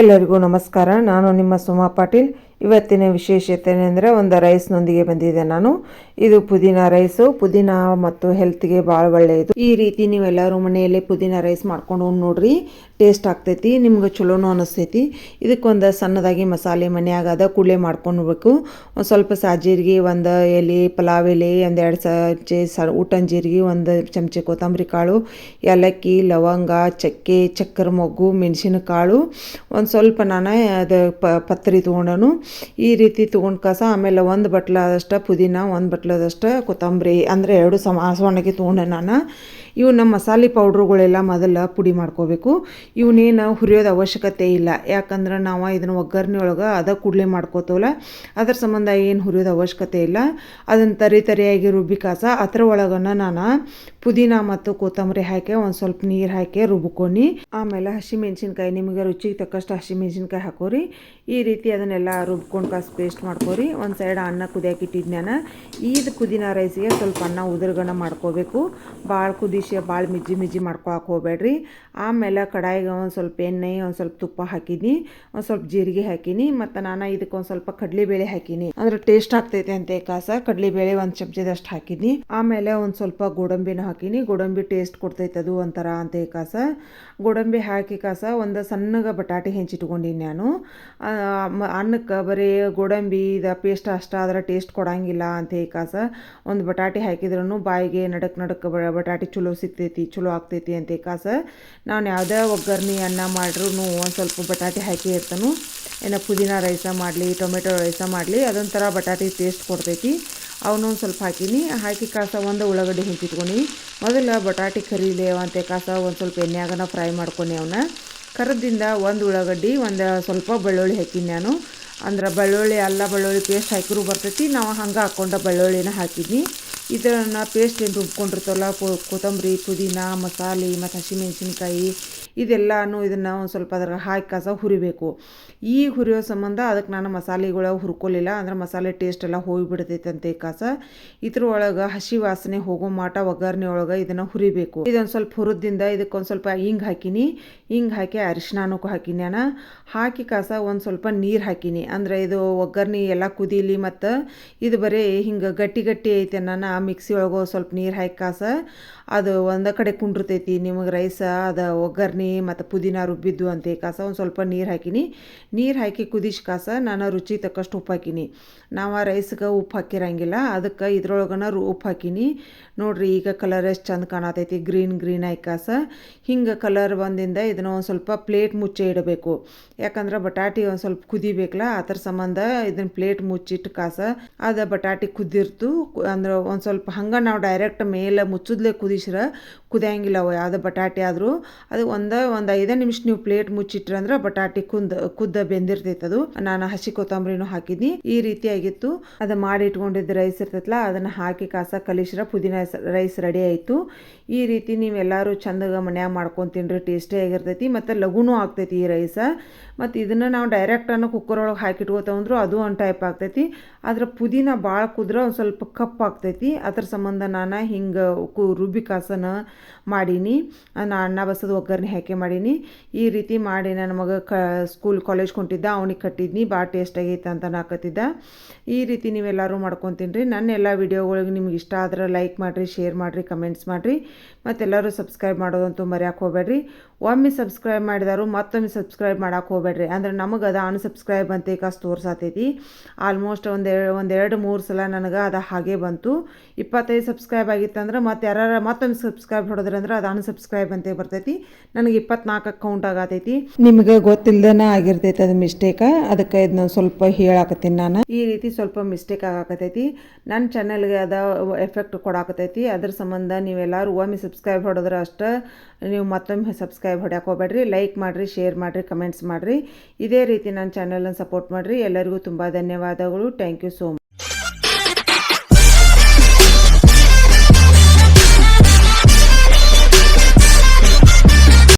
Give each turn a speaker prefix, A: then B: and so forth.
A: ಎಲ್ಲರಿಗೂ ನಮಸ್ಕಾರ. ನಾನು ನಿಮ್ಮ ಸುಮಾ ಪಾಟೀಲ್. ಇವತ್ತಿನ ವಿಶೇಷತೆ ಏನೆಂದರೆ ಒಂದು ರೈಸ್ನೊಂದಿಗೆ ಬಂದಿದೆ ನಾನು. ಇದು ಪುದೀನ ರೈಸು. ಪುದೀನ ಮತ್ತು ಹೆಲ್ತ್ಗೆ ಭಾಳ ಒಳ್ಳೆಯದು. ಈ ರೀತಿ ನೀವೆಲ್ಲರೂ ಮನೆಯಲ್ಲಿ ಪುದೀನ ರೈಸ್ ಮಾಡ್ಕೊಂಡು ನೋಡ್ರಿ. ಟೇಸ್ಟ್ ಆಗ್ತೈತಿ, ನಿಮ್ಗೆ ಚಲೋನೂ ಅನಿಸ್ತೈತಿ. ಇದಕ್ಕೊಂದು ಸಣ್ಣದಾಗಿ ಮಸಾಲೆ ಮನ್ಯಾಗ ಅದ ಕೂಡಲೇ ಮಾಡ್ಕೊಳ್ಬೇಕು ಒಂದು ಸ್ವಲ್ಪ ಸಾಜೀರಿಗೆ, ಒಂದು ಎಲೆ, ಪಲಾವ್ ಎಲೆ, ಒಂದು ಎರಡು ಚಮಚೆ ಸ ಊಟನ ಜೀರಿಗೆ, ಒಂದು ಚಮಚೆ ಕೊತ್ತಂಬರಿ ಕಾಳು, ಏಲಕ್ಕಿ, ಲವಂಗ, ಚಕ್ಕೆ, ಚಕ್ಕರ, ಮೊಗ್ಗು, ಮೆಣಸಿನಕಾಳು. ಒಂದು ಸ್ವಲ್ಪ ನಾನು ಅದು ಪತ್ರಿ ತೊಗೊಂಡನು. ಈ ರೀತಿ ತೊಗೊಂಡು ಕಸ, ಆಮೇಲೆ ಒಂದು ಬಟ್ಲದಷ್ಟು, ಪುದೀನ ಒಂದು ಬಟ್ಲದಷ್ಟು, ಕೊತ್ತಂಬರಿ, ಅಂದರೆ ಎರಡು ಸಮ ಹಸುವಣ್ಣಗೆ ತೊಗೊಂಡೆ ನಾನು. ಇವನ್ನ ಮಸಾಲೆ ಪೌಡ್ರುಗಳೆಲ್ಲ ಮೊದಲು ಪುಡಿ ಮಾಡ್ಕೋಬೇಕು. ಇವನ್ನೇನು ಹುರಿಯೋದು ಅವಶ್ಯಕತೆ ಇಲ್ಲ. ಯಾಕಂದ್ರೆ ನಾವು ಇದನ್ನು ಒಗ್ಗರಣೆ ಒಳಗೆ ಅದ ಕೂಡಲೇ ಮಾಡ್ಕೋತವಲ್ಲ, ಅದ್ರ ಸಂಬಂಧ ಏನು ಹುರಿಯೋದು ಅವಶ್ಯಕತೆ ಇಲ್ಲ. ಅದನ್ನು ತರಿ ತರಿಯಾಗಿ ರುಬ್ಬಿ ಕಾಸ ಅದ್ರ ಒಳಗನ ನಾನು ಪುದೀನ ಮತ್ತು ಕೊತ್ತಂಬರಿ ಹಾಕಿ ಒಂದು ಸ್ವಲ್ಪ ನೀರು ಹಾಕಿ ರುಬ್ಕೊನಿ ಆಮೇಲೆ ಹಸಿಮೆಣ್ಸಿನ್ಕಾಯಿ ನಿಮಗೆ ರುಚಿಗೆ ತಕ್ಕಷ್ಟು ಹಸಿಮೆಣ್ಸಿನ್ಕಾಯಿ ಹಾಕೋರಿ. ಈ ರೀತಿ ಅದನ್ನೆಲ್ಲ ರುಬ್ಕೊಂಡು ಕಾಸು ಪೇಸ್ಟ್ ಮಾಡ್ಕೋರಿ. ಒಂದು ಸೈಡ್ ಅನ್ನ ಕುದಿಯಾಕಿಟ್ಟಿದ್ದೆ ನಾನು ಈದ್ ಕುದಿನ ರೈಸಿಗೆ ಸ್ವಲ್ಪ ಅನ್ನ ಉದುರ್ಗಣ ಮಾಡ್ಕೋಬೇಕು. ಭಾಳ ಕುದಿಸಿ ಭಾಳ ಮಿಜ್ಜಿ ಮಿಜ್ಜಿ ಮಾಡ್ಕೊಳಕ್ಕೆ ಹೋಗ್ಬೇಡ್ರಿ. ಆಮೇಲೆ ಕಡಾಯಿಗೆ ಒಂದು ಸ್ವಲ್ಪ ಎಣ್ಣೆ, ಒಂದು ಸ್ವಲ್ಪ ತುಪ್ಪ ಹಾಕಿನಿ ಒಂದು ಸ್ವಲ್ಪ ಜೀರಿಗೆ ಹಾಕಿನಿ, ಮತ್ತು ನಾನು ಇದಕ್ಕೆ ಒಂದು ಸ್ವಲ್ಪ ಕಡಲೆಬೇಳೆ ಹಾಕಿನಿ. ಅಂದ್ರೆ ಟೇಸ್ಟ್ ಆಗ್ತೈತೆ ಅಂತ ಕಾಸ. ಕಡಲೆಬೇಳೆ ಒಂದು ಚಮಚದಷ್ಟು ಹಾಕಿನಿ. ಆಮೇಲೆ ಒಂದು ಸ್ವಲ್ಪ ಗೋಡಂಬಿನೂ ಹಾಕಿನಿ. ಗೋಡಂಬಿ ಟೇಸ್ಟ್ ಕೊಡ್ತೈತೆ ಅದು ಒಂಥರ ಅಂತ ಕಾಸ. ಗೋಡಂಬಿ ಹಾಕಿ ಕಾಸ ಒಂದು ಸಣ್ಣಗೆ ಬಟಾಟೆ ಹೆಂಚಿಟ್ಕೊಂಡಿನಿ ನಾನು. ಅನ್ನಕ್ಕೆ ಬರೀ ಗೋಡಂಬಿ ಇದು ಪೇಸ್ಟ್ ಅಷ್ಟು ಆದ್ರೆ ಟೇಸ್ಟ್ ಕೊಡಂಗಿಲ್ಲ ಅಂತ ಕಾಸ. ಒಂದು ಬಟಾಟೆ ಹಾಕಿದ್ರೂ ಬಾಯಿಗೆ ನಡಕ್ ನಡಕ್ ಬಟಾಟೆ ಚಲೋ ಸಿಗ್ತೈತಿ, ಚಲೋ ಆಗ್ತೈತಿ ಅಂತ ಕಾಸ ನಾನು ಯಾವುದೇ ಒಗ್ಗರ್ಣಿ ಅನ್ನ ಮಾಡ್ರೂ ಒಂದು ಸ್ವಲ್ಪ ಬಟಾಟೆ ಹಾಕಿ ಇರ್ತಾನು ಏನೋ ಪುದೀನ ರೈಸ ಮಾಡಲಿ, ಟೊಮೆಟೊ ರೈಸ ಮಾಡಲಿ, ಅದೊಂಥರ ಬಟಾಟೆ ಟೇಸ್ಟ್ ಕೊಡ್ತೈತಿ. ಅವನ್ನೊಂದು ಸ್ವಲ್ಪ ಹಾಕೀನಿ. ಹಾಕಿ ಕಾಸ ಒಂದು ಉಳ್ಳಾಗಡ್ಡಿ ಹೆಂಚಿಟ್ಕೊಂಡು ಮೊದಲು ಬಟಾಟೆ ಕರೀಲಿ ಅಂತ ಕಾಸ ಒಂದು ಸ್ವಲ್ಪ ಎಣ್ಣೆಯಾಗನ ಫ್ರೈ ಮಾಡ್ಕೊಂಡು ಅವನ್ನ ಕರದಿಂದ ಒಂದು ಉಳ್ಳಾಗಡ್ಡಿ, ಒಂದು ಸ್ವಲ್ಪ ಬೆಳ್ಳುಳ್ಳಿ ಹಾಕಿನಿ ನಾನು. ಅಂದ್ರೆ ಬೆಳ್ಳುಳ್ಳಿ, ಅಲ್ಲ ಬೆಳ್ಳುಳ್ಳಿ ಪೇಸ್ಟ್ ಹಾಕಿರೂ ಬರ್ತೈತಿ. ನಾವು ಹಂಗೆ ಹಾಕ್ಕೊಂಡು ಬೆಳ್ಳುಳ್ಳಿನ ಹಾಕಿದ್ನಿ ಇದನ್ನು ಪೇಸ್ಟ್ ಏನು ರುಬ್ಕೊಂಡಿರ್ತವಲ್ಲ ಕೊತ್ತಂಬರಿ ಪುದೀನ ಮಸಾಲೆ ಮತ್ತು ಹಸಿಮೆಣ್ಸಿನ್ಕಾಯಿ ಇದೆಲ್ಲನೂ ಇದನ್ನು ಒಂದು ಸ್ವಲ್ಪ ಅದ್ರಾಗ ಹಾಕಿ ಕಸ ಹುರಿಬೇಕು. ಈ ಹುರಿಯೋ ಸಂಬಂಧ ಅದಕ್ಕೆ ನಾನು ಮಸಾಲೆಗಳ ಹುರ್ಕೊಲಿಲ್ಲ, ಅಂದ್ರೆ ಮಸಾಲೆ ಟೇಸ್ಟ್ ಎಲ್ಲ ಅಂತ ಕಾಸ. ಇದ್ರ ಒಳಗೆ ಹಸಿ ವಾಸನೆ ಹೋಗೋ ಮಾಟ ಒಗ್ಗರಣೆ ಒಳಗೆ ಇದನ್ನು ಹುರಿಬೇಕು. ಇದೊಂದು ಸ್ವಲ್ಪ ಹುರಿದಿಂದ ಇದಕ್ಕೊಂದು ಸ್ವಲ್ಪ ಹಿಂಗೆ ಹಾಕಿನಿ. ಹಿಂಗೆ ಹಾಕಿ ಅರಿಶಿನಕ್ಕೂ ಹಾಕಿನಿ ನಾನು ಹಾಕಿ ಕಾಸ ಒಂದು ಸ್ವಲ್ಪ ನೀರು ಹಾಕಿನಿ. ಅಂದರೆ ಇದು ಒಗ್ಗರಣೆ ಎಲ್ಲ ಕುದೀಲಿ ಮತ್ತು ಇದು ಬರೀ ಹಿಂಗೆ ಗಟ್ಟಿ ಗಟ್ಟಿ ಐತೆ ನಾನು ಮಿಕ್ಸಿ ಒಳಗೆ ಸ್ವಲ್ಪ ನೀರು ಹಾಕಿ ಕಾಸ. ಅದು ಒಂದ ಕಡೆ ಕುಂಡಿರ್ತೈತಿ. ನಿಮಗೆ ರೈಸ, ಅದು ಒಗ್ಗರಣೆ ಮತ್ತು ಪುದೀನ ರುಬ್ಬಿದ್ದು ಅಂತ ಕಾಸ. ಒಂದು ಸ್ವಲ್ಪ ನೀರು ಹಾಕಿನಿ. ನೀರು ಹಾಕಿ ಕುದಿಸಿ ಕಾಸ, ನಾನು ರುಚಿ ತಕ್ಕಷ್ಟು ಉಪ್ಪು ಹಾಕಿನಿ. ನಾವು ಆ ರೈಸ್ಗೆ ಉಪ್ಪು ಹಾಕಿರಂಗಿಲ್ಲ, ಅದಕ್ಕೆ ಇದ್ರೊಳಗನ ರು ಉಪ್ಪು ಹಾಕಿನಿ. ನೋಡ್ರಿ, ಈಗ ಕಲರ್ ಎಷ್ಟು ಚಂದ ಕಾಣತೈತಿ. ಗ್ರೀನ್ ಗ್ರೀನ್ ಆಗಿ ಕಾಸ. ಹಿಂಗೆ ಕಲರ್ ಬಂದಿಂದ ಇದನ್ನು ಒಂದು ಸ್ವಲ್ಪ ಪ್ಲೇಟ್ ಮುಚ್ಚಿ ಇಡಬೇಕು. ಯಾಕಂದ್ರೆ ಬಟಾಟಿ ಒಂದು ಸ್ವಲ್ಪ ಕುದಿಬೇಕಲ್ಲ ಅದ್ರ ಸಂಬಂಧ ಇದನ್ನ ಪ್ಲೇಟ್ ಮುಚ್ಚಿಟ್ಟು ಕಾಸ. ಅದು ಬಟಾಟಿ ಕುದ್ದಿರ್ತು ಅಂದ್ರೆ ಒಂದು ಸ್ವಲ್ಪ ಹಂಗೆ ನಾವು ಡೈರೆಕ್ಟ್ ಮೇಲೆ ಮುಚ್ಚದ್ಲೆ ಕುದಿಸ್ರೆ ಕುದಿಯಂಗಿಲ್ಲ ಅವು. ಯಾವುದೇ ಬಟಾಟೆ ಆದರೂ, ಅದು ಒಂದು ಒಂದು ಐದೇ ನಿಮಿಷ ನೀವು ಪ್ಲೇಟ್ ಮುಚ್ಚಿಟ್ರೆ ಅಂದ್ರೆ ಬಟಾಟಿ ಕುಂದ, ಕುದ್ದ ಬೆಂದಿರ್ತೈತೆ ಅದು. ನಾನು ಹಸಿ ಕೊತ್ತಂಬರಿನೂ ಹಾಕಿದ್ನಿ. ಈ ರೀತಿ ಆಗಿತ್ತು ಅದು ಮಾಡಿ ಇಟ್ಕೊಂಡಿದ್ದ ರೈಸ್ ಇರ್ತೈತಲ್ಲ ಅದನ್ನು ಹಾಕಿ ಕಾಸ ಕಲಿಸ್ರ ಪುದೀನ ರೈಸ್ ರೆಡಿ ಆಯಿತು. ಈ ರೀತಿ ನೀವೆಲ್ಲರೂ ಚಂದಾಗ ಮನ್ಯಾಗ ಮಾಡ್ಕೊಂಡು ತಿನ್ರಿ ಟೇಸ್ಟೇ ಆಗಿರ್ತೈತಿ ಮತ್ತು ಲಘುನು ಆಗ್ತೈತಿ ಈ ರೈಸ ಮತ್ತು ಇದನ್ನು ನಾವು ಡೈರೆಕ್ಟ್ ಅನ್ನೋ ಕುಕ್ಕರ್ ಒಳಗೆ ಹಾಕಿಟ್ಕೋತವಂದ್ರು ಅದು ಒಂದು ಟೈಪ್ ಆಗ್ತೈತಿ. ಆದ್ರೆ ಪುದೀನ ಭಾಳ ಕುದ್ರೆ ಒಂದು ಸ್ವಲ್ಪ ಕಪ್ಪ ಆಗ್ತೈತಿ. ಅದ್ರ ಸಂಬಂಧ ನಾನು ಹಿಂಗೆ ರುಬ್ಬಿ ಕಾಸನ ಮಾಡೀನಿ. ನಾನು ಅನ್ನ ಬಸದ ಒಗ್ಗರಣೆ ಹಾಕಿ ಮಾಡೀನಿ. ಈ ರೀತಿ ಮಾಡಿ ನನ್ನ ಮಗ ಕ ಸ್ಕೂಲ್ ಕಾಲೇಜ್ ಕೊಂಟಿದ್ದ ಅವನಿಗೆ ಕಟ್ಟಿದ್ನಿ ಭಾಳ ಟೇಸ್ಟ್ ಆಗೈತೆ ಅಂತ ನಾಕತ್ತಿದ್ದ ಈ ರೀತಿ ನೀವೆಲ್ಲರೂ ಮಾಡ್ಕೊತೀನ್ರಿ. ನನ್ನ ಎಲ್ಲ ವೀಡಿಯೋಗಳಿಗೆ ನಿಮ್ಗೆ ಇಷ್ಟ ಆದ್ರೆ ಲೈಕ್ ಮಾಡಿರಿ ಶೇರ್ ಮಾಡಿರಿ ಕಮೆಂಟ್ಸ್ ಮಾಡಿರಿ. ಮತ್ತೆಲ್ಲರೂ ಸಬ್ಸ್ಕ್ರೈಬ್ ಮಾಡೋದಂತೂ ಮರ್ಯಾಕೆ ಹೋಗ್ಬೇಡ್ರಿ. ಒಮ್ಮೆ ಸಬ್ಸ್ಕ್ರೈಬ್ ಮಾಡಿದಾರು ಮತ್ತೊಮ್ಮೆ ಸಬ್ಸ್ಕ್ರೈಬ್ ಮಾಡೋಕೆ ಹೋಗ್ಬೇಡ್ರಿ. ಅಂದ್ರೆ ನಮಗೆ ಅದು ಅನ್ಸಬ್ಸ್ಕ್ರೈಬ್ ಅಂತ ಕಾಸು ತೋರ್ಸಾತೈತಿ. ಆಲ್ಮೋಸ್ಟ್ ಒಂದು, ಒಂದೆರಡು, ಮೂರು ಸಲ ನನಗೆ ಅದು ಹಾಗೆ ಬಂತು. ಇಪ್ಪತ್ತೈದು ಸಬ್ಸ್ಕ್ರೈಬ್ ಆಗಿತ್ತಂದ್ರೆ ಮತ್ತೆ ಯಾರು ಮತ್ತೊಮ್ಮೆ ಸಬ್ಸ್ಕ್ರೈಬ್ ಹೊಡೆದ್ರೆ ಅಂದ್ರೆ ಅದು ಅನ್ಸಬ್ಸ್ಕ್ರೈಬ್ ಅಂತ ಬರ್ತೈತಿ. ನನಗೆ ಇಪ್ಪತ್ನಾಲ್ಕು ಕೌಂಟ್ ಆಗತೈತಿ. ನಿಮಗೆ ಗೊತ್ತಿಲ್ದನ ಆಗಿರ್ತೈತಿ ಅದು ಮಿಸ್ಟೇಕ ಅದಕ್ಕೆ ಇದನ್ನ ಸ್ವಲ್ಪ ಹೇಳಾಕತ್ತೀನಿ ನಾನು. ಈ ರೀತಿ ಸ್ವಲ್ಪ ಮಿಸ್ಟೇಕ್ ಆಗಾಕತೈತಿ ನನ್ನ ಚಾನಲ್ಗೆ ಅದ ಎಫೆಕ್ಟ್ ಕೊಡಾಕತೈತಿ ಅದ್ರ ಸಂಬಂಧ ನೀವೆಲ್ಲರೂ ಒಮ್ಮೆ ಸಬ್ಸ್ಕ್ರೈಬ್ ಹೊಡೆದ್ರೆ ಅಷ್ಟೇ ನೀವು ಮತ್ತೊಮ್ಮೆ ಸಬ್ಸ್ಕ್ರೈಬ್ ಹೊಡ್ಯಾಕೆ ಹೋಗ್ಬೇಡ್ರಿ. ಲೈಕ್ ಮಾಡಿರಿ ಶೇರ್ ಮಾಡಿರಿ ಕಮೆಂಟ್ಸ್ ಮಾಡಿರಿ. ಇದೇ ರೀತಿ ನನ್ನ ಚಾನಲನ್ನು ಸಪೋರ್ಟ್ ಮಾಡಿರಿ. ಎಲ್ಲರಿಗೂ ತುಂಬ ಧನ್ಯವಾದಗಳು. Thank you so much